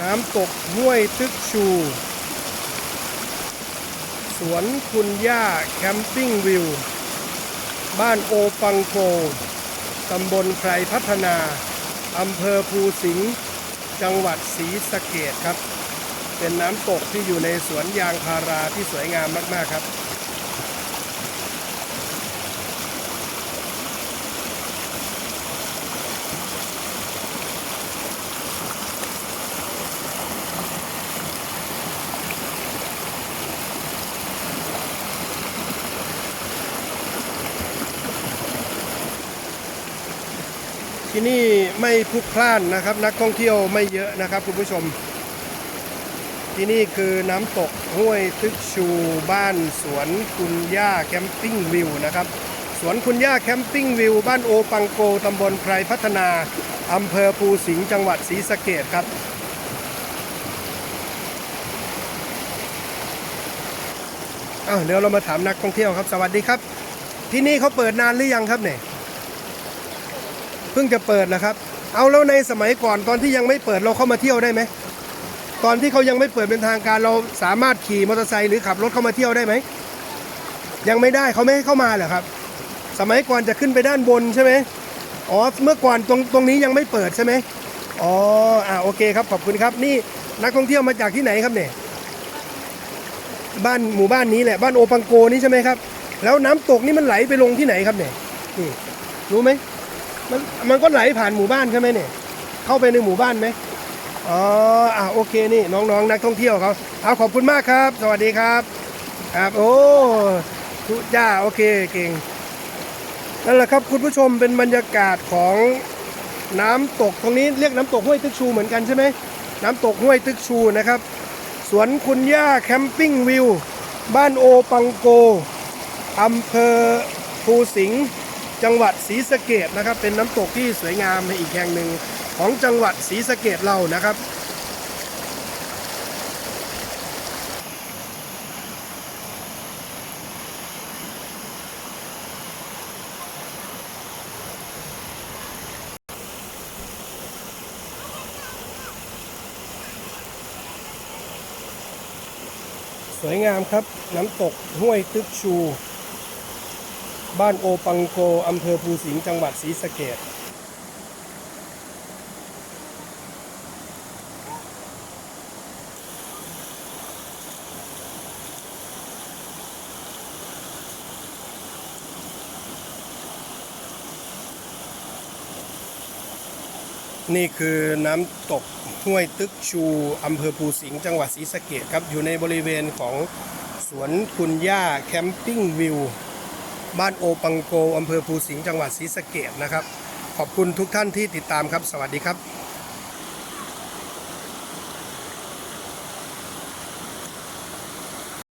น้ำตกห้วยตึกชู สวนคุณย่าแคมปิ้งวิว บ้านโอปังโกตำบลไพรพัฒนา อำเภอภูสิงห์ จังหวัดศรีสะเกดครับ เป็นน้ำตกที่อยู่ในสวนยางพาราที่สวยงามมาก ๆ ครับ ที่นี่ไม่พลุกพล่านนะครับ นักท่องเที่ยวไม่เยอะนะครับคุณผู้ชม ที่นี่คือน้ำตกห้วยตึกชูบ้านสวนคุณย่าแคมปิ้งวิวนะครับสวนคุณย่าแคมปิ้งวิวบ้านโอปังโกตำบลไพรพัฒนาอำเภอภูสิงห์จังหวัดศรีสะเกดครับอ้าวเดี๋ยวเรามาถามนักท่องเที่ยวครับ สวัสดีครับ ที่นี่เขาเปิดนานหรือยังครับเนี่ย เพิ่งจะเปิดนะครับ เอาแล้วในสมัยก่อนตอนที่ยังไม่เปิดเราเข้ามาเที่ยวได้ไหมตอนที่เขายังไม่เปิดเป็นทางการเราสามารถขี่มอเตอร์ไซค์หรือขับรถเข้ามาเที่ยวได้ไหมยังไม่ได้เขาไม่ให้เข้ามาเหรอครับ สมัยก่อนจะขึ้นไปด้านบนใช่ไหมอ๋อเมื่อก่อนตรงตรงนี้ยังไม่เปิดใช่ไหมอ๋ออ่าโอเคครับขอบคุณครับนี่นักท่องเที่ยวมาจากที่ไหนครับเนี่ยบ้านหมู่บ้านนี้แหละบ้านโอปังโกนี่ใช่ไหมครับ แล้วน้ำตกนี่มันไหลไปลงที่ไหนครับเนี่ยนี่รู้ไหม มันมันก็ไหลผ่านหมู่บ้านใช่ไหมเนี่ย เข้าไปในหมู่บ้านไหมอ๋ออ่าโอเคนี่น้องๆนักท่องเที่ยวเขาเอาขอบคุณมากครับ สวัสดีครับ ครับโอ้ทุจ้าโอเคเก่งนั่นแหละครับคุณผู้ชมเป็นบรรยากาศของน้ำตกตรงนี้เรียกน้ำตกห้วยตึกชูเหมือนกันใช่ไหมน้ำตกห้วยตึกชูนะครับ สวนคุณย่าแคมปิ้งวิว บ้านโอปังโกอำเภอภูสิงห์ จังหวัดศรีสะเกดนะครับ เป็นน้ำตกที่สวยงามในอีกแห่งหนึ่งของจังหวัดศรีสะเกดเรานะครับสวยงามครับน้ำตกห้วยตึกชู บ้านโอปังโก อำเภอภูสิงห์จังหวัดศรีสะเกดนี่คือน้ำตกห้วยตึกชูอำเภอภูสิงห์จังหวัดศรีสะเกดครับ อยู่ในบริเวณของสวนคุณย่าแคมปิ้งวิว บ้านโอปังโกอำเภอภูสิงห์จังหวัดศรีสะเกดนะครับ ขอบคุณทุกท่านที่ติดตามครับ สวัสดีครับ